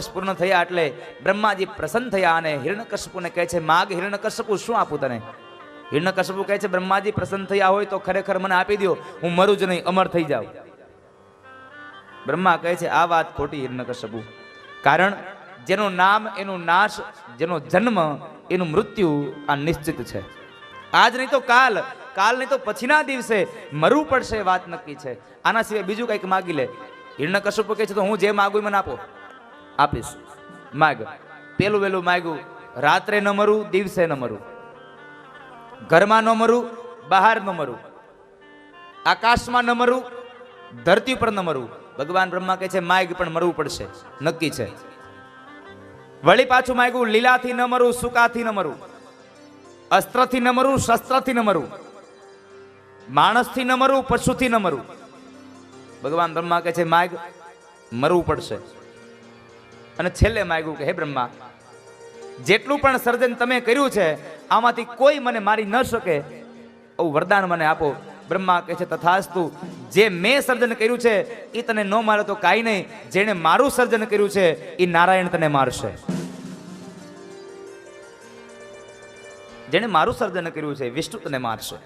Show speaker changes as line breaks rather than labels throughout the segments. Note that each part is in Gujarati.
પૂર્ણ થયા એટલે બ્રહ્માજી પ્રસન્ન થયા અને હિરણ્યકશ્યપુને કહે છે, માગ હિરણ્યકશ્યપુ, શું આપું તને? હિરણ્યકશ્યપુ કહે છે, બ્રહ્માજી પ્રસન્ન થયા હોય તો ખરેખર મને આપી દો હું મરું જ નહીં, અમર થઈ જાઉં. બ્રહ્મા કહે છે, આ વાત ખોટી હિરણ્યકશ્યપુ, કારણ જેનું નામ, એનું નાશ, જેનો જન્મ, એનું મૃત્યુ આ નિશ્ચિત છે. આજ નહીં તો કાલ કાલ નહીં તો પછીના દિવસે મરવું પડશે વાત નક્કી છે. આના સિવાય બીજું કંઈક માગી લે. હિરણ્યકશ્યપુ કહે છે, તો હું જે માગું મને આપો. આપીશ. માગ. પેલું વેલું માગ્યું, રાત્રે ન મરું, દિવસે ન મરું. ઘરમાં ન મરું, બહાર ન મરું. આકાશમાં ન મરું, ધરતી પર ન મરું. ભગવાન બ્રહ્મા કહે છે, માગ પણ મરવું પડશે. નક્કી છે. વળી પાછું માગ્યું, લીલાથી ન મરું, સુકાથી ન મરું. અસ્ત્રથી ન મરું, શસ્ત્રથી ન મરું. માણસથી ન મરું, પશુથી ન મરું. ભગવાન બ્રહ્મા કહે છે, માગ મરવું પડશે. અને છેલ્લે માગ્યું કે, હે બ્રહ્મા, જેટલું પણ સર્જન તમે કર્યું છે, આમાંથી કોઈ મને મારી ન શકે. એવું વરદાન મને આપો. બ્રહ્મા કહે છે, તથાસ્તુ, જે મેં સર્જન કર્યું છે એ તને ન મારે તો કાંઈ નહીં. જેણે મારું સર્જન કર્યું છે એ નારાયણ તને મારશે. જેણે મારું સર્જન કર્યું છે, વિષ્ણુ તને મારશે.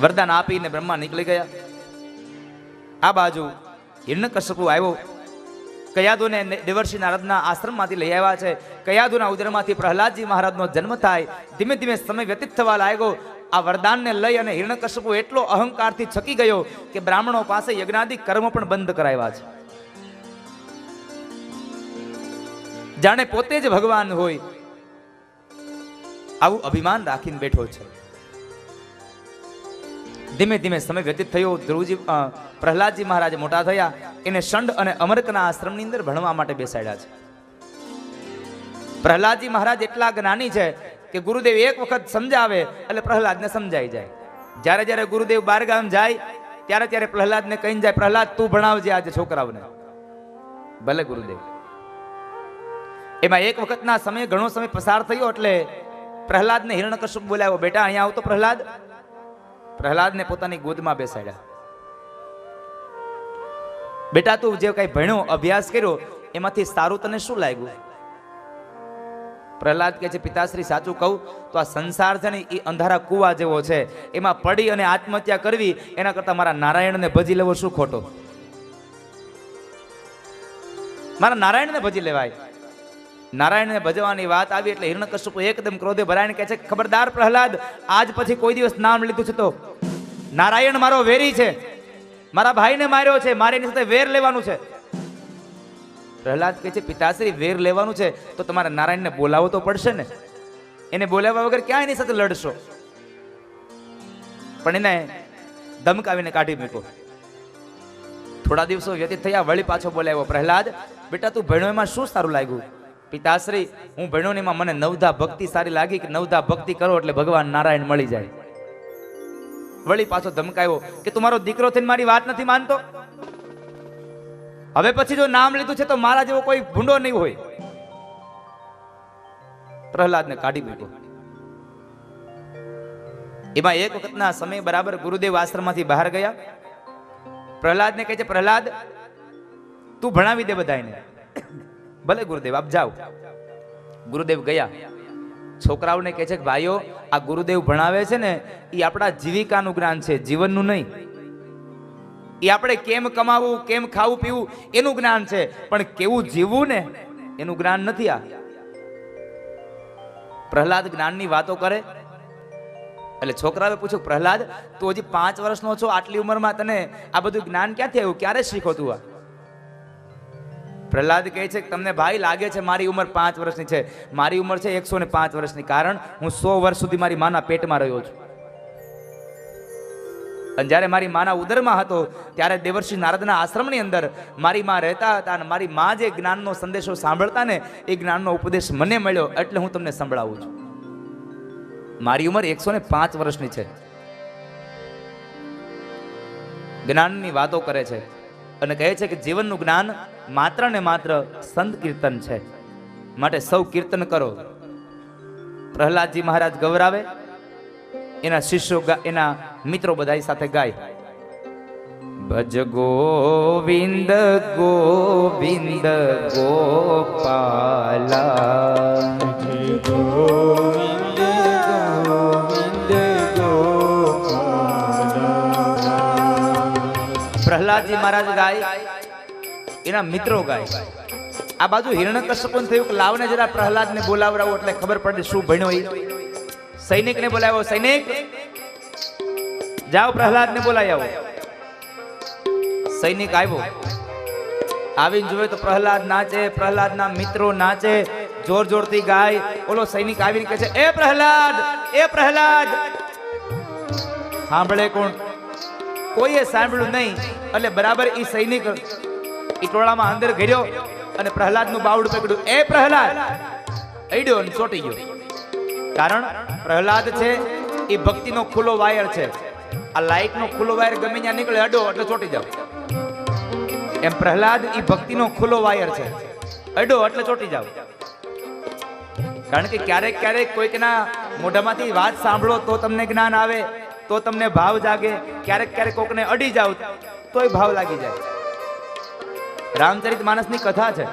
વરદાન આપીને બ્રહ્મા નીકળી ગયા. આ બાજુ હિરણ્યકશ્યપુ આવ્યો. કયાદુને દેવર્ષિ નારદના આશ્રમમાંથી લઈ આવ્યા છે. કયાદુના ઉદરમાંથી પ્રહલાદજી મહારાજનો જન્મ થાય. ધીમે ધીમે સમય વ્યતીત થવા લાગ્યો. આ વરદાનને લઈ અને હિરણ્યકશ્યપુ એટલો અહંકારથી છકી ગયો કે બ્રાહ્મણો પાસે યજ્ઞાદિ કર્મ પણ બંધ કરાવ્યા છે. જાણે પોતે જ ભગવાન હોય. આવું અભિમાન રાખીને બેઠો છે. ધીમે ધીમે સમય વ્યતીત થયો. ધ્રુવજી પ્રહલાદજી મહારાજ મોટા થયા. એને શંડ અને અમરકના આશ્રમની અંદર ભણવા માટે બેસાડ્યા છે. પ્રહલાદજી મહારાજ એટલા જ્ઞાની છે કે ગુરુદેવ એક વખત સમજાવે એટલે પ્રહલાદને સમજાઈ જાય. જ્યારે જ્યારે ગુરુદેવ બાર ગામ જાય, ત્યારે ત્યારે પ્રહલાદને કહીને જાય, પ્રહલાદ, તું ભણાવજે આજે છોકરાઓને. ભલે ગુરુદેવ. એમાં એક વખતના સમય ઘણો સમય પસાર થયો એટલે પ્રહલાદને હિરણ્યકશ્યપ બોલાવ્યો, બેટા, અહીંયા આવતો પ્રહલાદ. પ્રહલાદને પોતાની ગોદમાં બેસાડ્યા. બેટા, તું જે કઈ ભણ્યો, અભ્યાસ કર્યો, એમાંથી સારું તને શું લાગ્યું? પ્રહલાદ કહે છે, પિતાશ્રી, સાચું કહું તો આ સંસાર છે ને એ અંધારા કુવા જેવો છે. એમાં પડી અને આત્મહત્યા કરવી, એના કરતા મારા નારાયણને ભજી લેવો શું ખોટો? મારા નારાયણને ભજી લેવાય. નારાયણને ભજવાની વાત આવી એટલે હિરણકશ્યપ એકદમ ક્રોધે ભરાયણ કહે છે, ખબરદાર પ્રહલાદ, આજ પછી કોઈ દિવસ નામ લીધું છે તો. નારાયણ મારો વેરી છે. મારા ભાઈને માર્યો છે, મારે એની સાથે વેર લેવાનું છે. પ્રહલાદ કહે છે, પિતાશ્રી, વેર લેવાનું છે, તો તમારે નારાયણને બોલાવવો તો પડશે ને. એને બોલાવ્યા વગર ક્યાં એની સાથે લડશો? પણ એને ધમકાવીને કાઢી મૂક્યો. થોડા દિવસો વ્યતીત થયા, વળી પાછો બોલાવ્યો, પ્રહલાદ, બેટા, તું ભણ્યો એમાં શું સારું લાગ્યું? પિતાશ્રી, હું ભણ્યો એમાં મને નવધા ભક્તિ સારી લાગી કે નવધા ભક્તિ કરો એટલે ભગવાન નારાયણ મળી જાય. વળી પાછો ધમકાયો કે તમારો દીકરો થઈને મારી વાત નથી માનતો? હવે પછી જો નામ લીધું છે તો મારા જેવો કોઈ ભૂંડો નહીં હોય. પ્રહલાદને કાઢી મૂક્યો એમાં એક વખતના સમય બરાબર ગુરુદેવ આશ્રમમાંથી બહાર ગયા. પ્રહલાદને કહે છે, પ્રહલાદ, તું ભણાવી દે બધાને ભલે ગુરુદેવ, આપ જાઓ. ગુરુદેવ ગયા. છોકરાઓને કહે છે કે ભાઈઓ, આ ગુરુદેવ ભણાવે છે ને એ આપણા જીવિકાનું જ્ઞાન છે, જીવનનું નહીં. એ આપણે કેમ કમાવું, કેમ ખાવું, પીવું, એનું જ્ઞાન છે, પણ કેવું જીવવું ને, એનું જ્ઞાન નથી આ. પ્રહલાદ જ્ઞાનની વાતો કરે. એટલે છોકરાઓ પૂછ્યું, પ્રહલાદ, તું હજી પાંચ વર્ષનો છો, આટલી ઉંમરમાં તને આ બધું જ્ઞાન ક્યાંથી આવ્યું? ક્યારે શીખો તું આ? પ્રહલાદ કહે છે કે તમને ભાઈ લાગે છે મારી ઉંમર પાંચ વર્ષની છે. મારી ઉંમર છે એકસો ને પાંચ વર્ષની. કારણ હું સો વર્ષ સુધી મારી માના પેટમાં રહ્યો છું. અને જ્યારે મારી માના ઉદરમાં હતો, ત્યારે દેવર્ષિ નારદના આશ્રમની અંદર મારી માં રહેતા હતા અને મારી માં જે જ્ઞાનનો સંદેશો સાંભળતા ને, એ જ્ઞાનનો ઉપદેશ મને મળ્યો એટલે હું તમને સંભળાવું છું. મારી ઉંમર એકસો ને પાંચ વર્ષની છે. જ્ઞાનની વાતો કરે છે. અને કહે છે કે જીવનનું જ્ઞાન માત્ર ને માત્ર સંત કીર્તન છે. માટે સૌ કીર્તન કરો. પ્રહલાદજી મહારાજ ગૌરાવે એના શિષ્યો એના મિત્રો બધા સાથે ગાય. ભજ ગોવિંદ ગોવિંદ ગોપાલા. મહારાજ ગાય, એના મિત્રો ગાય. આ બાજુ હિરણ્યકશ્યપુને થયું લાવને જરા પ્રહલાદને બોલાવડાવો એટલે ખબર પડે શું ભણ્યો સૈનિકને બોલાવ્યો સૈનિક! જાઓ પ્રહલાદને બોલાવી આવો. સૈનિક આવ્યો. આવીને જોવે તો પ્રહલાદ નાચે, પ્રહલાદના મિત્રો નાચે, જોર જોરથી ગાય. ઓલો સૈનિક આવીને કહે છે, એ પ્રહલાદ એ પ્રહલાદ! સાંભળે કોણ? કોઈએ સાંભળ્યું નહીં, એટલે બરાબર એ સૈનિક એ ટોળામાં અંદર ઘર્યો અને પ્રહલાદનું બાવડું પકડ્યું. એ પ્રહલાદ! અડ્યો અને ચોટી ગયો. કારણ પ્રહલાદ છે એ ભક્તિનો ખુલ્લો વાયર છે. આ લાઈટનો ખુલ્લો વાયર ગમે ત્યાં નીકળે, અડો એટલે ચોટી જાવ એમ પ્રહલાદ એ ભક્તિનો ખુલ્લો વાયર છે. અડો એટલે ચોટી જાવ કારણ કે ક્યારેક ક્યારેક કોઈકના મોઢામાંથી વાત સાંભળો તો તમને જ્ઞાન આવે. તો તમને ભાવ જાગે, ક્યારેક ક્યારેક કોકને અડી જાવ, તોય ભાવ લાગી જાય. રામચરિત માનસની કથા છે.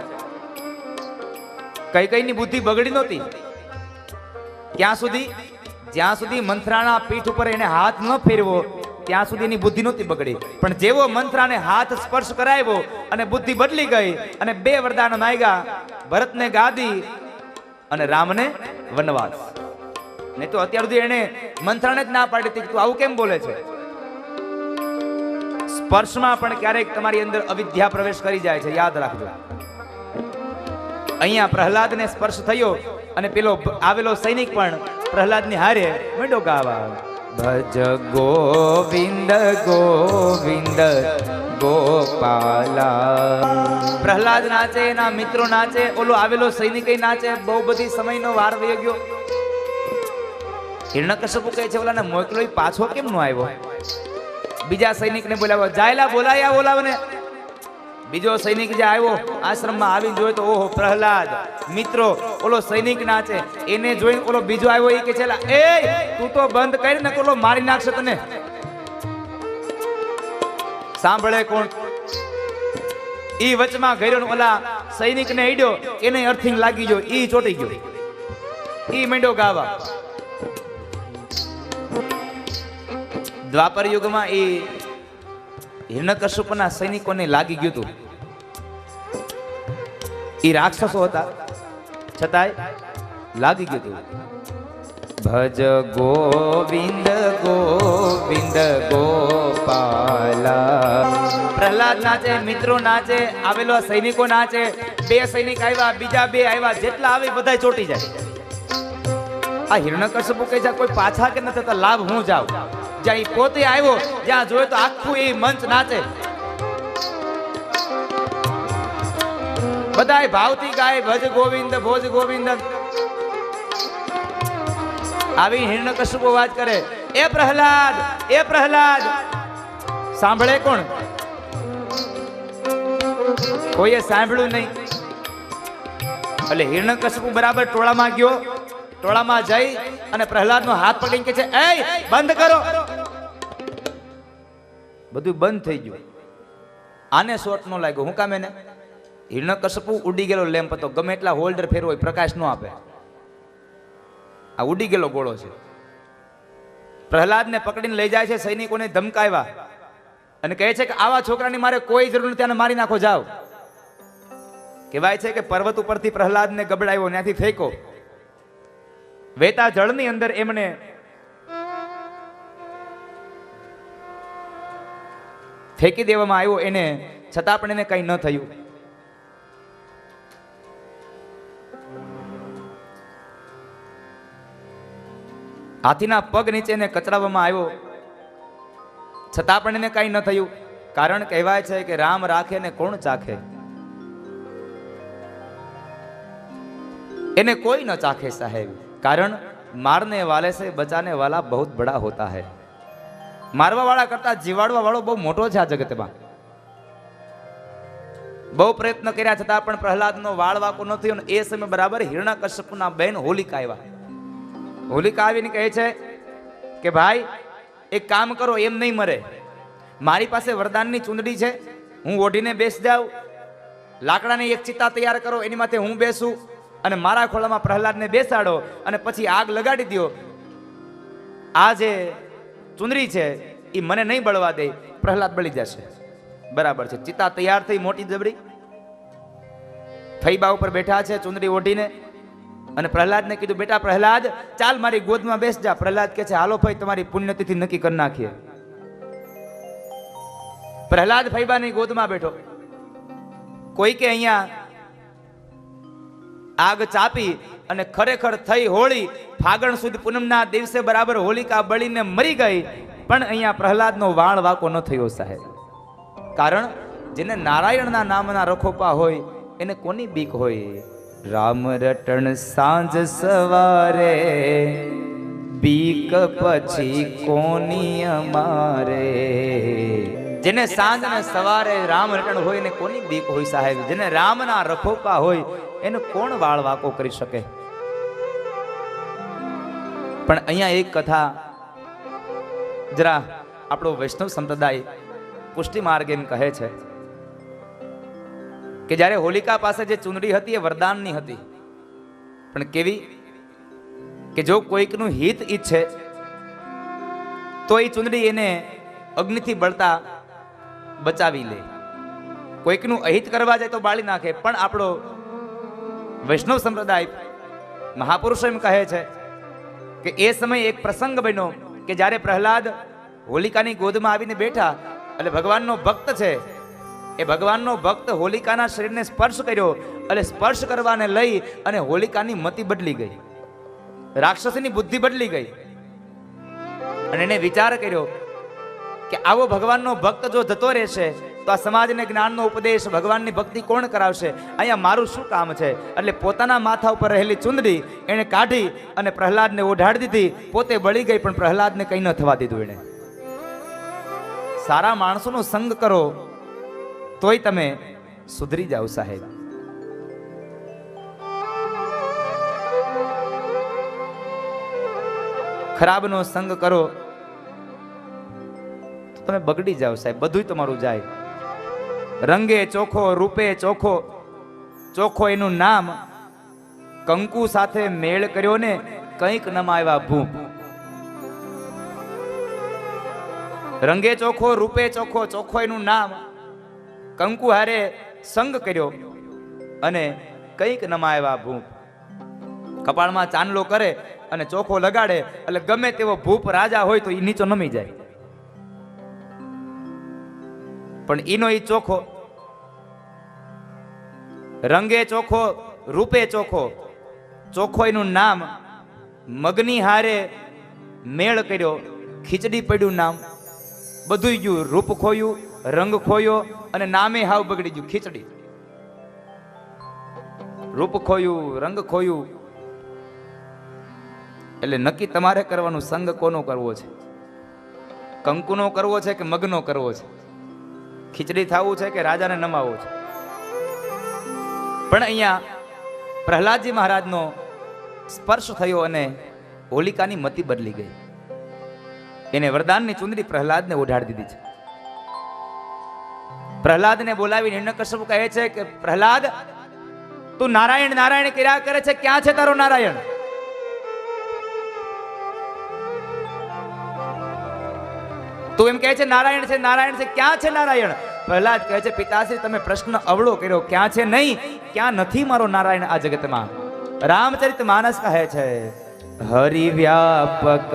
કઈ કઈની બુદ્ધિ બગડી નહોતી. ક્યાં સુધી, જ્યાં સુધી મંથરાના પીઠ ઉપર એને હાથ ન ફેરવો, ત્યાં સુધી એની બુદ્ધિ નહોતી બગડી. પણ જેવો મંત્રાને હાથ સ્પર્શ કરાવ્યો અને બુદ્ધિ બદલી ગઈ અને બે વરદાન માગ્યા ભરતને ગાદી અને રામને વનવાસ. નહીં તો અત્યાર સુધી એને મંથરાને જ ના પાડી હતી તું આવું કેમ બોલે છે? સ્પર્શમાં પણ ક્યારેક તમારી અંદર અવિદ્યા પ્રવેશ કરી જાય છે. યાદ રાખજો. અહીંયા પ્રહલાદને સ્પર્શ થયો અને પેલો આવેલો સૈનિક પણ પ્રહલાદની હારે મેડો ગાવા ભજ ગોવિંદ ગોવિંદ ગોપાલા. પ્રહલાદ નાચે એના મિત્રો નાચે ઓલો આવેલો સૈનિક નાચે બહુ બધી સમયનો વાર વહી ગયો. હિરણ્યકશ્યપુ કહે છે ઓલાને મોકલો પાછો કેમ નો આવ્યો? બીજા સૈનિકને બોલાવ્યો જાયલા, બોલાયા બોલાવને. બીજો સૈનિક જે આવ્યો, આશ્રમમાં આવીને જોયો તો, ઓહો, પ્રહલાદ, મિત્રો, ઓલો સૈનિક નાચે એને જોઈને ઓલો બીજો આવ્યો એ કે છે એ, તું તો બંધ કરી ને ઓલો મારી નાખશે તને. સાંભળે કોણ? ઈ વચમાં ગયો ને ઓલા સૈનિકને ઈડ્યો, એને અર્થિંગ લાગી ગયો, ઈ ચોટી ગયો. ઈ મેંડો ગાવા. દ્વાપર યુગમાં એ હિરણ્યકશ્યપના સૈનિકોને લાગી ગયું હતું. એ રાક્ષસો હતા. છતાંય લાગી ગયું હતું. ભજ ગોવિંદ ગોવિંદ ગોપાલા. પ્રહલાદ નાચે, મિત્રો નાચે, આવેલો સૈનિકો નાચે. બે સૈનિક આવ્યા, બીજા બે આવ્યા, જેટલા આવે બધા ચોટી જાય. આ હિરણ્યકશ્યપુ કહે છે કોઈ પાછા કે નથી થતા? લાભ હું જાઉં? જ્યાં ઈ પોતે આવ્યો, જ્યાં જોયો તો આખું એ મંચ નાચે. બધાય ભાવથી ગાય, ભજ ગોવિંદ, ભોજ ગોવિંદ. આવી હિરણ્યકશ્યપુ વાત કરે. એ પ્રહલાદ એ પ્રહલાદ. સાંભળે કોણ? કોઈએ સાંભળ્યું નહીં. એટલે હિરણ્યકશ્યપુ બરાબર ટોળામાં ગયો. ટોળામાં જઈ અને પ્રહલાદનો હાથ પકડીને કે છે એ બંધ કરો. બધું બંધ થઈ ગયું. આને શોર્ટ નો લાગ્યો. હું કામ એને? હિરણ્યકશ્યપુ ઉડી ગયેલો લેમ્પ હતો. ગમે એટલા હોલ્ડર ફેરવો પ્રકાશ ન આપે. આ ઉડી ગયેલો ગોળો છે. પ્રહલાદને પકડીને લઈ જાય છે, સૈનિકોને ધમકાવ્યા. અને કહે છે કે, આવા છોકરાની મારે કોઈ જરૂર નથી મારી નાખો, જાઓ. કહેવાય છે કે, પર્વત ઉપરથી પ્રહલાદને ગબડાવ્યો ત્યાંથી ફેંકો. વેતા જળની અંદર એમને ફેંકી દેવામાં આવ્યો એને છતાં પણ એને કંઈ ન થયું. હાથીના પગ નીચે એને કચડાવવામાં આવ્યો. છતાં પણ એને કંઈ ન થયું. કારણ કહેવાય છે કે રામ રાખે ને કોણ ચાખે? એને કોઈ ન ચાખે સાહેબ. કારણ મારને વાલે से બચાને વાલા બહુ બડા હોતા है મારવા વાળા કરતા જીવાડવા વાળો બહુ મોટો છે આ જગતમાં. બહુ પ્રયત્ન કર્યા છતાં પણ પ્રહલાદનો વાળ વાકો ન થયો એ સમય બરાબર હિરણ્યકશ્યપુના બહેન હોલિકા આવ્યા. હોલિકા આવીને કહે છે કે ભાઈ, એક કામ કરો, એમ નહીં મરે. મારી પાસે વરદાનની ચૂંદડી છે, હું ઓઢીને બેસ જાઉં. લાકડાની એક ચિત્તા તૈયાર કરો, એની માથે હું બેસું અને મારા ખોળામાં પ્રહલાદને બેસાડો અને પછી આગ લગાડી દો આ જે ચુંદડી છે એ મને નહીં બળવા દે, પ્રહલાદ બળી જશે. બરાબર છે. ચિતા તૈયાર થઈ મોટી જબરી ફૈબા ઉપર બેઠા છે ચુંદડી ઓઢીને. અને પ્રહલાદને કીધું, બેટા પ્રહલાદ, ચાલ મારી ગોદમાં બેસ જા. પ્રહલાદ કે છે, હાલો ભાઈ, તમારી પુણ્યતિથિ નક્કી કરી નાખીએ. પ્રહલાદ ફૈબાની ગોદમાં બેઠો. કોઈ કે અહીંયા આગ ચાપી અને ખરેખર થઈ હોળી, ફાગણ સુદ પૂનમના દિવસે બરાબર હોલિકા બળીને મરી ગઈ. પણ અહીંયા પ્રહલાદનો વાળ વાકો ન થયો સાહેબ. કારણ જેને નારાયણના નામના રખોપા હોય, એને કોની બીક હોય? રામ રટણ સાંજ સવારે, બીક પછી કોની અમારે? જેને સાંજ ને સવારે રામ રટણ હોય એને કોની બીક હોય સાહેબ? જેને રામના રખોપા હોય એને કોણ વાળ વાકો કરી શકે? પણ અહીંયા એક કથા, જરા આપણો વૈષ્ણવ સંપ્રદાય પુષ્ટિ માર્ગ એમ કહે છે કે જ્યારે હોલિકા પાસે જે ચુંદડી હતી એ વરદાનની હતી. પણ કેવી? કે જો કોઈકનું હિત ઈચ્છે, તો એ ચુંદડી એને અગ્નિથી બળતા બચાવી લે. કોઈકનું અહિત કરવા જાય તો બાળી નાખે, પણ આપણો વૈષ્ણવ સંપ્રદાય મહાપુરુષો એમ કહે છે કે એ સમયે એક પ્રસંગ બન્યો કે જ્યારે પ્રહલાદ હોલિકાની ગોદમાં આવીને બેઠા, એટલે ભગવાનનો ભક્ત છે, એ ભગવાનનો ભક્ત હોલિકાના શરીરને સ્પર્શ કર્યો, એટલે સ્પર્શ કરવાને લઈ અને હોલિકાની મતિ બદલી ગઈ. રાક્ષસીની બુદ્ધિ બદલી ગઈ. અને એને વિચાર કર્યો કે આવો ભગવાનનો ભક્ત જો જતો રહેશે તો આ સમાજને જ્ઞાનનો ઉપદેશ ભગવાનની ભક્તિ કોણ કરાવશે? અહીંયા મારું શું કામ છે? એટલે પોતાના માથા ઉપર રહેલી ચુંદડી એણે કાઢી અને પ્રહલાદને ઓઢાડી દીધી. પોતે બળી ગઈ, પણ પ્રહલાદને કંઈ ન થવા દીધું એણે. સારા માણસોનો સંગ કરો, તોય તમે સુધરી જાઓ સાહેબ. ખરાબનો સંગ કરો, તો તમે બગડી જાઓ સાહેબ. બધું તમારું જાય. રંગે ચોખો, રૂપે ચોખો ચોખો એનું નામ કંકુ સાથે મેળ કર્યો ને કંઈક નમાવ્યા ભૂપ રંગે ચોખો, રૂપે ચોખો ચોખો એનું નામ કંકુ હારે સંગ કર્યો અને કંઈક નમાવ્યા ભૂપ કપાળમાં ચાંદલો કરે અને ચોખો લગાડે, એટલે ગમે તેવો ભૂપ રાજા હોય તો એ નીચો નમી જાય. પણ એનો એ ચોખો. રંગે ચોખો, રૂપે ચોખો. ચોખો એનું નામ મગની હારે મેળ કર્યો, ખીચડી પડ્યું નામ. બધું ગયું, રૂપ ખોયું, રંગ ખોયો અને નામે હાવ બગડી ગયું, ખીચડી. રૂપ ખોયું, રંગ ખોયું. એટલે નક્કી તમારે કરવાનું, સંગ કોનો કરવો છે? કંકુનો કરવો છે કે મગનો કરવો છે? ખીચડી થવું છે કે રાજાને નમાવું છે? પણ અહીંયા પ્રહલાદજી મહારાજનો સ્પર્શ થયો અને હોલિકાની મતિ બદલી ગઈ. એને વરદાનની ચુંદડી પ્રહલાદને ઓઢાડી દીધી છે. પ્રહલાદને બોલાવીને હિરણ્યકશ્યપ કહે છે કે, પ્રહલાદ, તું નારાયણ નારાયણ કર્યા કરે છે? ક્યાં છે તારો નારાયણ? તું એમ કહે છે, નારાયણ છે નારાયણ છે, ક્યાં છે નારાયણ? પ્રહલાદ કહે છે, પિતાશ્રી, તમે પ્રશ્ન અવળો કર્યો, ક્યાં છે નહીં? ક્યાં નથી મારો નારાયણ આ જગતમાં? રામચરિત માનસ કહે છે હરિવ્યાપક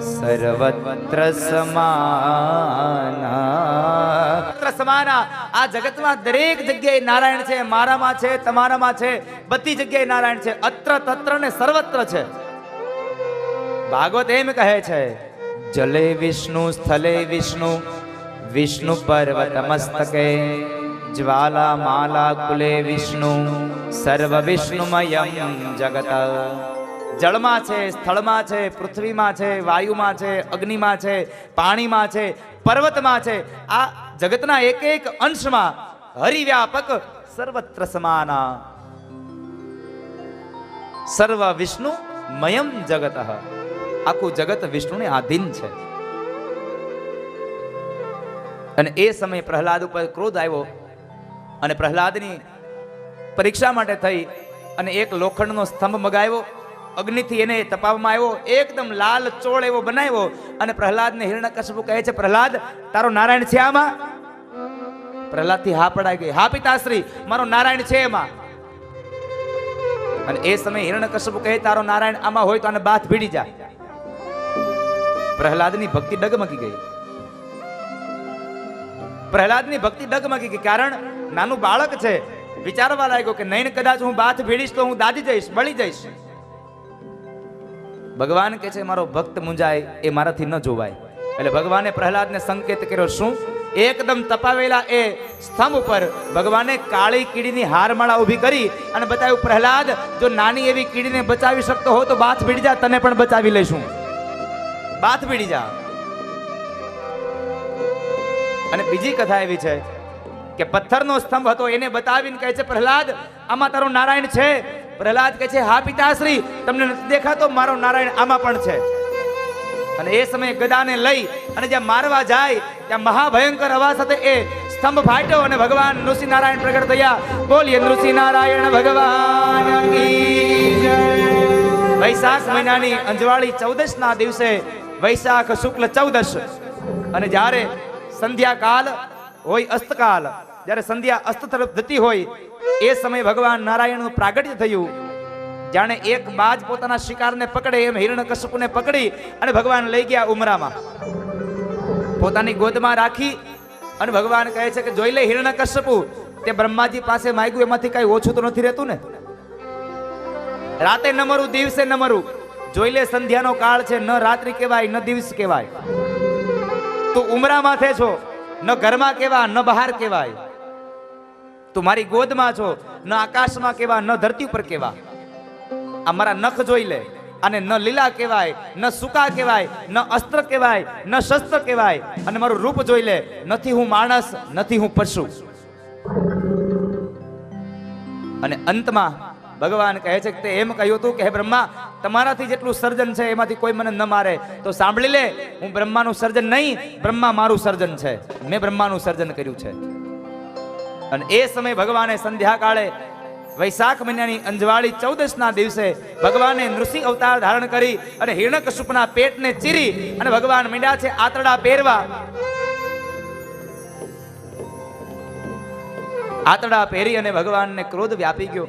સર્વત્ર સમાના. સમાના. આ જગતમાં દરેક જગ્યાએ નારાયણ છે, મારામાં છે, તમારામાં છે, બધી જગ્યાએ નારાયણ છે, અત્ર તત્ર ને સર્વત્ર છે. ભાગવત એમ કહે છે જલે વિષ્ણુ સ્થલે વિષ્ણુ વિષ્ણુ પર્વત મસ્તકે જ્વાલા માલા કુલે વિષ્ણુ સર્વ વિષ્ણુમયમ જગત જળમાં છે સ્થળમાં છે પૃથ્વીમાં છે વાયુમાં છે અગ્નિમાં છે પાણીમાં છે પર્વતમાં છે આ જગતના એક એક અંશમાં હરિવ્યાપક સર્વત્ર સમાના સર્વ વિષ્ણુ મયમ જગત આખું જગત વિષ્ણુને આધીન છે. અને એ સમયે પ્રહલાદ ઉપર ક્રોધ આવ્યો અને પ્રહલાદની પરીક્ષા માટે થઈ અને એક લોખંડનો સ્તંભ મગાવ્યો. અગ્નિથી એને તપાવવામાં આવ્યો. એકદમ લાલ ચોળ એવો બનાવ્યો અને પ્રહલાદને હિરણ્યકશિપુ કહે છે, પ્રહલાદ, તારો નારાયણ છે આમાં? પ્રહલાદથી હા પડાઈ ગઈ. હા, પિતાશ્રી, મારો નારાયણ છે એમાં. અને એ સમયે હિરણ્યકશિપુ કહે, તારો નારાયણ આમાં હોય તો આને બાથ ભીડી જા. પ્રહલાદની ભક્તિ ડગમગી ગઈ. પ્રહલાદની ભક્તિ ડગમગી ગઈ કારણ નાનું બાળક છે. વિચારવા લાગ્યો કે નહીં કદાચ હું બાથ ભીડીશ તો હું દાદી જઈશ, બળી જઈશ. ભગવાન કે છે, મારો ભક્ત મુંજાય, એ મારાથી ન જોવાય. એટલે ભગવાને પ્રહલાદને સંકેત કર્યો, શું? એકદમ તપાવેલા એ સ્તંભ ઉપર ભગવાને કાળી કીડીની હારમાળા ઊભી કરી અને બતાવ્યું, પ્રહલાદ, જો નાની એવી કીડીને બચાવી શકતો હો તો બાથ ભીડી જા, તને પણ બચાવી લઈશું. બાથ પીડી જા. અને બીજી કથા એવી છે કે પથ્થરનો સ્તંભ હતો એને બતાવીને કહે છે, પ્રહલાદ, આમાં તારો નારાયણ છે. પ્રહલાદ કહે છે, હા, પિતાશ્રી, તમને નથી દેખાતો, મારો નારાયણ આમાં પણ છે. અને એ સમયે ગદાને લઈ અને જ્યાં મારવા જાય, ત્યાં મહાભયંકર અવાજ સાથે એ સ્તંભ ફાટ્યો અને ભગવાન નૃસિંહ નારાયણ પ્રગટ થયા. બોલીએ નૃસિંહ નારાયણ ભગવાન વૈશાખ મહિનાની અંજવાળી ચૌદશ ના દિવસે વૈશાખ શુક્લ ચૌદશ. અને જ્યારે સંધ્યાકાલ હોય અસ્તકાલ, જ્યારે સંધ્યા અસ્ત તરફ જતી હોય, એ સમયે ભગવાન નારાયણનું પ્રાગટ્ય થયું. જાણે એક બાજ પોતાના શિકારને પકડે, એમ હિરણ્યકશ્યપુને પકડી અને ભગવાન લઈ ગયા ઉમરામાં. પોતાની ગોદમાં રાખી અને ભગવાન કહે છે કે, જોઈ લે હિરણ્યકશ્યપુ તે બ્રહ્માજી પાસે માગ્યું, એમાંથી કઈ ઓછું તો નથી રહેતું ને? રાતે નમરું, દિવસે ન મરું જોઈ લે, સંધ્યાનો કાળ છે, ન રાત્રિ કહેવાય, ન દિવસ કહેવાય. તું ઉમરા માથે છો, ન ઘરમાં કેવા ન બહાર કહેવાય. તું મારી ગોદમાં છો, ન આકાશમાં કેવા ન ધરતી ઉપર કેવા આ મારા નખ જોઈ લે અને ન લીલા કહેવાય, ન સુકા કહેવાય, ન અસ્ત્ર કહેવાય, ન શસ્ત્ર કહેવાય. અને મારું રૂપ જોઈ લે, નથી હું માણસ, નથી હું પશુ. અને અંતમાં ભગવાન કહે છે કે તે એમ કહ્યું હતું કે, હે બ્રહ્મા, તમારાથી જેટલું સર્જન છે, એમાંથી કોઈ મને ન મારે. તો સાંભળી લે, હું બ્રહ્માનું સર્જન નહીં, બ્રહ્મા મારું સર્જન છે. મેં બ્રહ્માનું સર્જન કર્યું છે. અને એ સમયે ભગવાને સંધ્યાકાળે વૈશાખ મહિનાની અંજવાળી ચૌદશના દિવસે ભગવાને નૃસિંહ અવતાર ધારણ કરી અને હિરણ્યકશુપના પેટને ચીરી અને ભગવાન મીંડા છે આતરડા પહેરવા આતરડા પહેરી અને ભગવાનને ક્રોધ વ્યાપી ગયો.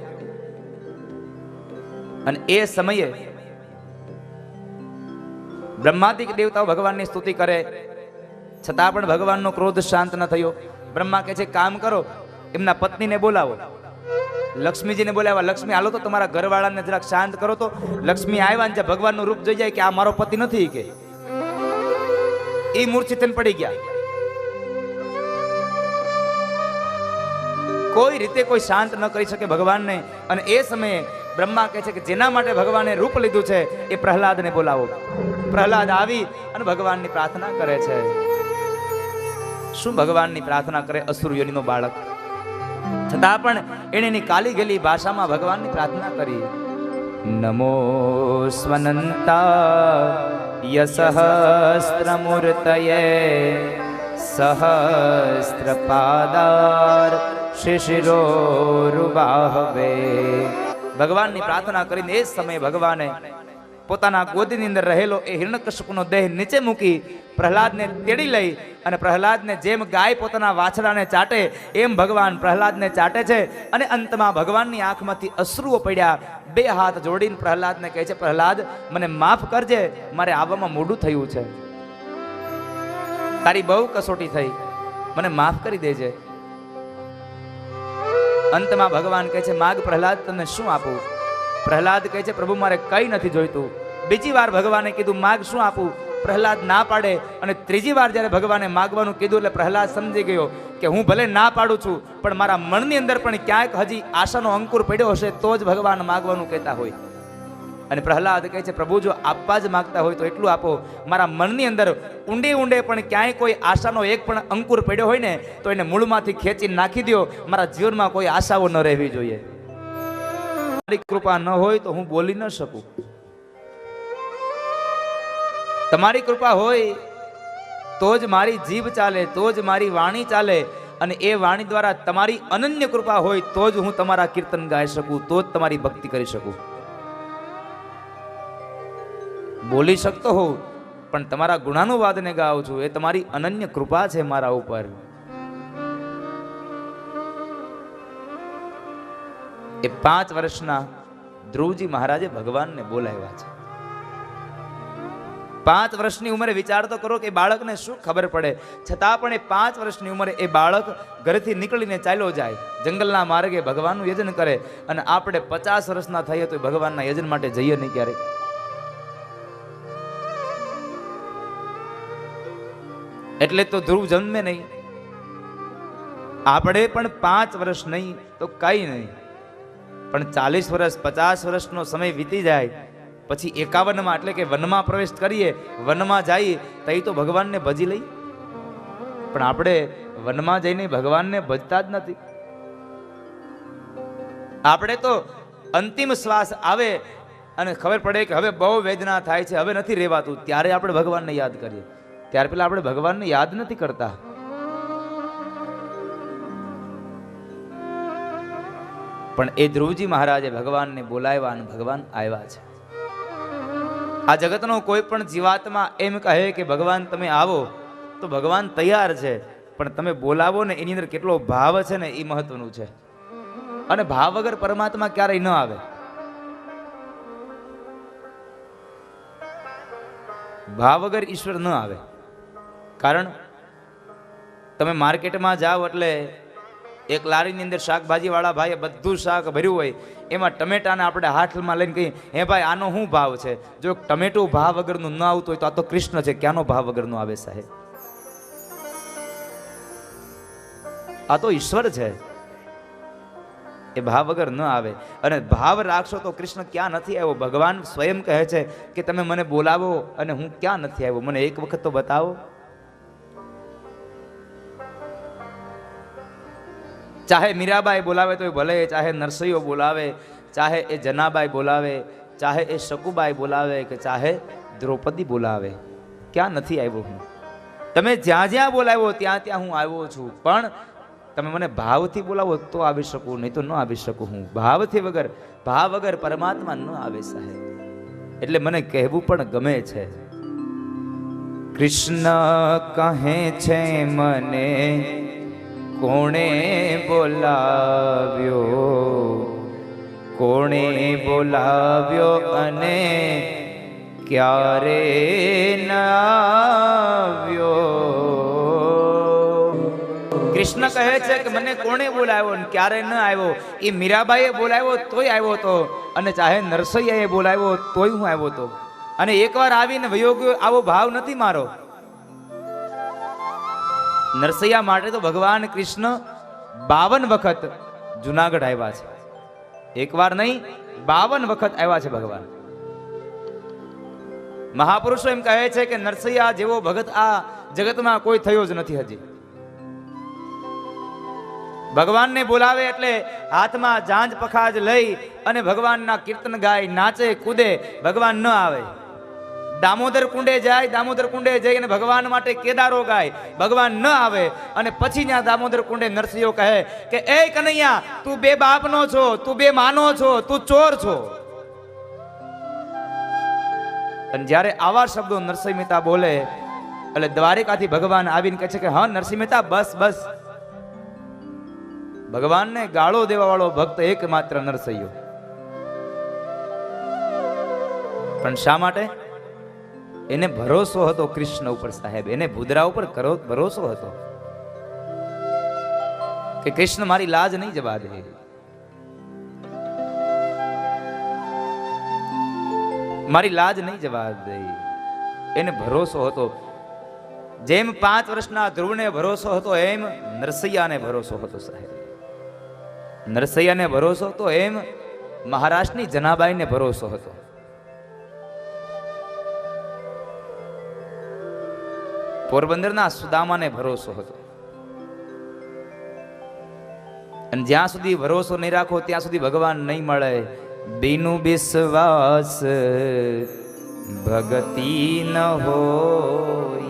અને એ સમયે બ્રહ્માદિક દેવતાઓ ભગવાનની સ્તુતિ કરે. છતાં પણ ભગવાનનો ક્રોધ શાંત ન થયો. બ્રહ્મા કહે છે, કામ કરો. એમના પત્નીને બોલાવો. લક્ષ્મીજીને બોલાવ્યા લક્ષ્મી, હાલો તો તમારા ઘરવાળાને જરાક શાંત કરો તો. લક્ષ્મી આવ્યા ને ભગવાનનું રૂપ જોઈ જાય કે આ મારો પતિ નથી કે. એ મૂર્છિત પડી ગયા. કોઈ રીતે કોઈ શાંત ન કરી શકે ભગવાનને. અને એ સમયે બ્રહ્મા કહે છે કે જેના માટે ભગવાને રૂપ લીધું છે એ પ્રહલાદને બોલાવો. પ્રહલાદ આવી અને ભગવાનની પ્રાર્થના કરે છે. શું ભગવાનની પ્રાર્થના કરે અસુર યોનિનો બાળક? છતાં પણ એણે એની કાલી ગયેલી ભાષામાં ભગવાનની પ્રાર્થના કરી. નમો સ્વનંતા યસહસ્ત્રમૂર્તયે સહસ્ત્રપાદાર શિશિરોરુબાહવે ભગવાનની પ્રાર્થના કરીને એ સમયે ભગવાને પોતાના ગોદની અંદર રહેલો એ હિરણ્યકશ્યપનો દેહ નીચે મૂકી પ્રહલાદને તેડી લઈ અને પ્રહલાદને જેમ ગાય પોતાના વાછડાને ચાટે, એમ ભગવાન પ્રહલાદને ચાટે છે. અને અંતમાં ભગવાનની આંખમાંથી અશ્રુઓ પડ્યા. બે હાથ જોડીને પ્રહલાદને કહે છે, પ્રહલાદ, મને માફ કરજે. મારે આવવામાં મોડું થયું છે. તારી બહુ કસોટી થઈ. મને માફ કરી દેજે. અંતમાં ભગવાન કહે છે, માગ પ્રહલાદ, તમને શું આપું? પ્રહલાદ કહે છે, પ્રભુ, મારે કઈ નથી જોઈતું. બીજી વાર ભગવાને કીધું, માગ શું આપું? પ્રહલાદ ના પાડે અને ત્રીજી વાર જ્યારે ભગવાને માગવાનું કીધું એટલે પ્રહલાદ સમજી ગયો કે હું ભલે ના પાડું છું, પણ મારા મનની અંદર પણ ક્યાંક હજી આશાનો અંકુર પડ્યો હશે, તો જ ભગવાન માગવાનું કહેતા હોય. અને પ્રહલાદ કહે છે, પ્રભુ, જો આપવા જ માગતા હોય તો એટલું આપો. મારા મનની અંદર ઊંડે ઊંડે પણ ક્યાંય કોઈ આશાનો એક પણ અંકુર પડ્યો હોય ને, તો એને મૂળમાંથી ખેંચી નાખી દો મારા જીવનમાં કોઈ આશાઓ ન રહેવી જોઈએ. મારી કૃપા ન હોય તો હું બોલી ન શકું. તમારી કૃપા હોય તો જ મારી જીભ ચાલે, તો જ મારી વાણી ચાલે. અને એ વાણી દ્વારા તમારી અનન્ય કૃપા હોય તો જ હું તમારા કીર્તન ગાઈ શકું, તો જ તમારી ભક્તિ કરી શકું. બોલી શકતો હોઉં, પણ તમારા ગુણાનુવાદને ગાઉં છું, એ તમારી અનન્ય કૃપા છે મારા ઉપર. એ પાંચ વર્ષના ધ્રુવજી મહારાજે ભગવાનને બોલાવ્યા છે. પાંચ વર્ષની ઉંમરે વિચાર તો કરો કે બાળકને શું ખબર પડે. છતાં પણ એ પાંચ વર્ષની ઉંમરે એ બાળક ઘરેથી નીકળીને ચાલ્યો જાય, જંગલના માર્ગે ભગવાનનું યજન કરે, અને આપણે પચાસ વર્ષના થઈએ તો ભગવાનના યજન માટે જઈએ નહીં ક્યારેક એટલે તો ધ્રુવ જન્મે નહીં. આપણે પણ પાંચ વર્ષ નહીં તો કાંઈ નહીં. પણ ચાલીસ વર્ષ, પચાસ વર્ષનો સમય વીતી જાય. પછી એકાવનમાં એટલે કે વનમાં પ્રવેશ કરીએ, વનમાં જઈએ, તઈ તો ભગવાનને ભજી લઈ પણ આપણે વનમાં જઈને ભગવાનને ભજતા જ નથી. આપણે તો અંતિમ શ્વાસ આવે અને ખબર પડે કે હવે બહુ વેદના થાય છે, હવે નથી રહેવાતું ત્યારે આપણે ભગવાનને યાદ કરીએ. ત્યાર પહેલા આપણે ભગવાનને યાદ નથી કરતા. પણ એ ધ્રુવજી મહારાજે ભગવાનને બોલાવ્યા અને ભગવાન આવ્યા છે. આ જગતનો કોઈ પણ જીવાત્મા એમ કહે કે, ભગવાન, તમે આવો. તો ભગવાન તૈયાર છે, પણ તમે બોલાવો ને એની અંદર કેટલો ભાવ છે ને એ મહત્વનું છે. અને ભાવ વગર પરમાત્મા ક્યારેય ન આવે. ભાવ વગર ઈશ્વર ન આવે. કારણ તમે માર્કેટમાં જાઓ એટલે એક લારીની અંદર શાકભાજીવાળા ભાઈએ બધું શાક ભર્યું હોય, એમાં ટમેટાને આપણે હાથમાં લઈને કહીએ, હે ભાઈ, આનો શું ભાવ છે? જો ટમેટું ભાવ વગરનું ન આવતું હોય તો આ તો કૃષ્ણ છે, ક્યાંનો ભાવ વગરનું આવે સાહેબ? આ તો ઈશ્વર છે. એ ભાવ વગર ન આવે. અને ભાવ રાખશો તો કૃષ્ણ ક્યાં નથી આવ્યો? ભગવાન સ્વયં કહે છે કે તમે મને બોલાવો અને હું ક્યાં નથી આવ્યો? મને એક વખત તો બતાવો. ચાહે મીરાબાઈ બોલાવે તો એ ભલે, ચાહે નરસૈયો બોલાવે, ચાહે એ જનાબાઈ બોલાવે, ચાહે એ શકુબાઈ બોલાવે કે ચાહે દ્રૌપદી બોલાવે. ક્યાં નથી આવ્યો હું? તમે જ્યાં જ્યાં બોલાવ્યો, ત્યાં ત્યાં હું આવ્યો છું. પણ તમે મને ભાવથી બોલાવો તો આવી શકું, નહીં તો ન આવી શકું હું. ભાવથી વગર, ભાવ વગર પરમાત્મા ન આવે સાહેબ. એટલે મને કહેવું પણ ગમે છે. કૃષ્ણ કહે છે મને કોણે બોલાવ્યો? કોણે બોલાવ્યો અને ક્યારે આવ્યો? કૃષ્ણ કહે છે કે મને કોણે બોલાવ્યો ને ક્યારે ન આવ્યો? એ મીરાબાઈએ બોલાવ્યો, તોય આવ્યો તો. અને ચાહે નરસૈયાએ બોલાવ્યો, તોય હું આવ્યો હતો અને એકવાર આવીને વયોગ આવો ભાવ નથી મારો. નરસૈયા માટે તો ભગવાન કૃષ્ણ બાવન વખત જુનાગઢ આવ્યા છે. એકવાર નહીં, બાવન વખત આવ્યા છે ભગવાન. મહાપુરુષો એમ કહે છે કે નરસૈયા જેવો ભગત આ જગતમાં કોઈ થયો જ નથી હજી. ભગવાનને બોલાવે એટલે હાથમાં જાંજ પખાજ લઈ અને ભગવાનના કીર્તન ગાય, નાચે, કૂદે, ભગવાન ન આવે. દામોદર કુંડે જાય, દામોદર કુંડે જઈ અને ભગવાન માટે કેદારો ગાય. ભગવાન ન આવે અને પછી ત્યાં દામોદર કુંડે નરસિંહો કહે કે, એ કનૈયા, તું બે બાપનો છો, તું બે માનો છો, તું ચોર છો. અને જ્યારે આવા શબ્દો નરસિંહ મહેતા બોલે, એટલે દ્વારિકાથી ભગવાન આવીને કહે છે કે, હા, નરસિંહ મહેતા, બસ બસ. ભગવાનને ગાળો દેવા વાળો ભક્ત એકમાત્ર નરસૈયો પણ શા માટે? એને ભરોસો હતો કૃષ્ણ ઉપર સાહેબ. એને ભૂદરા ઉપર ભરોસો હતો કે કૃષ્ણ મારી લાજ નહીં જવા દે. મારી લાજ નહીં જવા દે. એને ભરોસો હતો. જેમ પાંચ વર્ષના ધ્રુવને ભરોસો હતો, એમ નરસૈયાને ભરોસો હતો સાહેબ. નરસૈયાને ભરોસો હતો, એમ મહારાષ્ટ્રની જનાબાઈને ભરોસો હતો. પોરબંદરના સુદામાને ભરોસો હતો. અને જ્યાં સુધી ભરોસો નહીં રાખો, ત્યાં સુધી ભગવાન નહીં મળે. બીનું વિશ્વાસ, ભગતી ન હોય.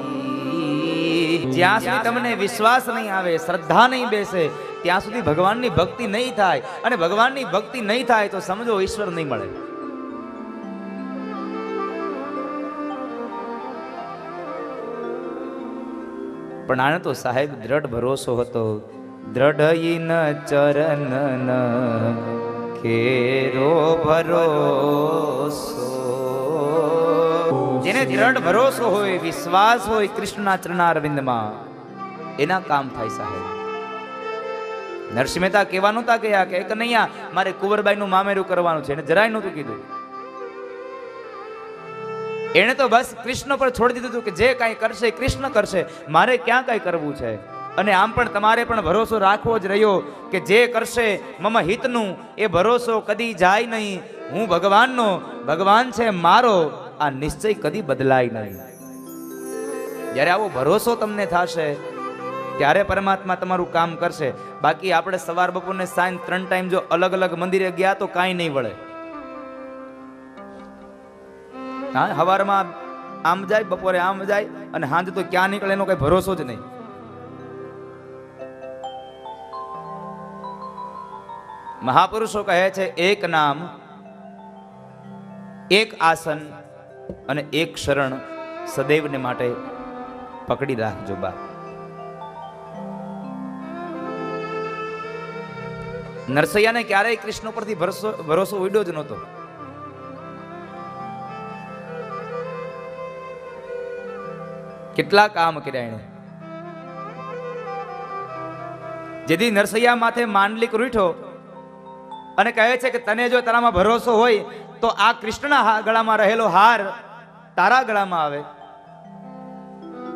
જ્યાં સુધી તમને વિશ્વાસ નહીં આવે, શ્રદ્ધા નહીં બેસે, ત્યાં સુધી ભગવાનની ભક્તિ નહીં થાય. અને ભગવાનની ભક્તિ નહીં થાય તો સમજો ઈશ્વર નહીં મળે. પણ આને તો સાહેબ દ્રઢ ભરોસો હતો. દ્રઢ ન ચરણ કેરો ભરોસો. જેને દ્રઢ ભરોસો હોય, વિશ્વાસ હોય કૃષ્ણના ચરણારવિંદમાં, એના કામ થાય સાહેબ. નરસિંહ મહેતા કહેવા નહોતા ગયા કે કનૈયા, મારે કુંવરબાઈનું મામેરું કરવાનું છે. એને જરાય નહોતું કીધું. એણે તો બસ કૃષ્ણ પર છોડી દીધું હતું કે જે કાંઈ કરશે કૃષ્ણ કરશે. મારે ક્યાં કાંઈ કરવું છે? અને આમ પણ તમારે પણ ભરોસો રાખવો જ રહ્યો કે જે કરશે મમ હિતનું, એ ભરોસો કદી જાય નહીં. હું ભગવાનનો, ભગવાન છે મારો, આ નિશ્ચય કદી બદલાય નહીં. જ્યારે આવો ભરોસો તમને થશે, ત્યારે પરમાત્મા તમારું કામ કરશે. બાકી આપણે સવાર બપોરને સાંજ ત્રણ ટાઈમ જો અલગ અલગ મંદિરે ગયા તો કાંઈ નહીં વળે. હા સવારમાં આમ જાય, બપોરે આમ જાય અને સાંજ તો ક્યાં નીકળે એનો કઈ ભરોસો જ નહીં. મહાપુરુષો કહે છે, એક નામ, એક આસન અને એક શરણ સદૈવને માટે પકડી રાખજો બા. નરસૈયાને ક્યારેય કૃષ્ણ પરથી ભરોસો ભરોસો ઉડ્યો જ નહોતો. કેટલા કામ કર્યા એણે? જેથી નરસૈયા માથે માંડલિક રૂઠો અને કહે છે કે તને જો તારામાં ભરોસો હોય, તો આ કૃષ્ણના ગળામાં રહેલો હાર તારા ગળામાં આવે.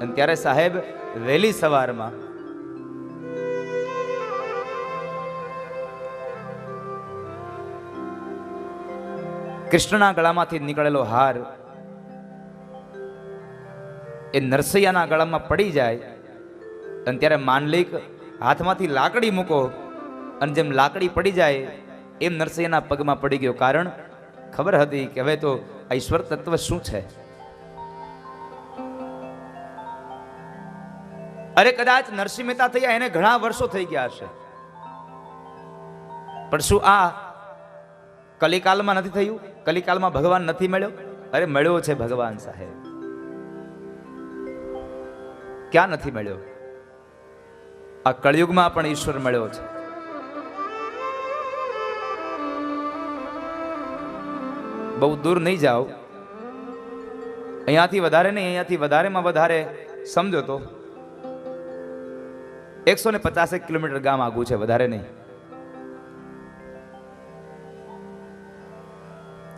અને ત્યારે સાહેબ વહેલી સવારમાં કૃષ્ણના ગળામાંથી નીકળેલો હાર એ નરસૈયાના ગળામાં પડી જાય અને ત્યારે માંડલિક હાથમાંથી લાકડી મૂકો અને જેમ લાકડી પડી જાય, એમ નરસૈયાના પગમાં પડી ગયો. કારણ ખબર હતી કે હવે તો ઈશ્વર તત્વ શું છે? અરે કદાચ નરસિંહ મહેતા થયા, એને ઘણા વર્ષો થઈ ગયા હશે. પણ શું આ કલિકાલમાં નથી થયું? કલિકાલમાં ભગવાન નથી મળ્યો? અરે મળ્યો છે ભગવાન સાહેબ. ક્યાં નથી મળ્યો? આ કળિયુગમાં પણ ઈશ્વર મળ્યો છે. બહુ દૂર નહીં જાઓ. અહીંયાથી વધારે નહીં, અહીંયાથી વધારેમાં વધારે. સમજો તો. એકસો ને પચાસેક કિલોમીટર ગામ આગું છે, વધારે નહીં.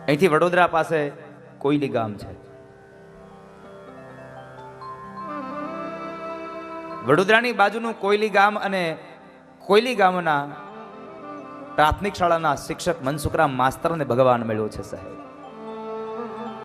અહીંથી વડોદરા પાસે કોયલી ગામ છે. વડોદરાની બાજુનું કોયલી ગામ અને કોયલી ગામના પ્રાથમિક શાળાના શિક્ષક મનસુખરામ માસ્તરને ભગવાન મળ્યો છે, સાહેબ.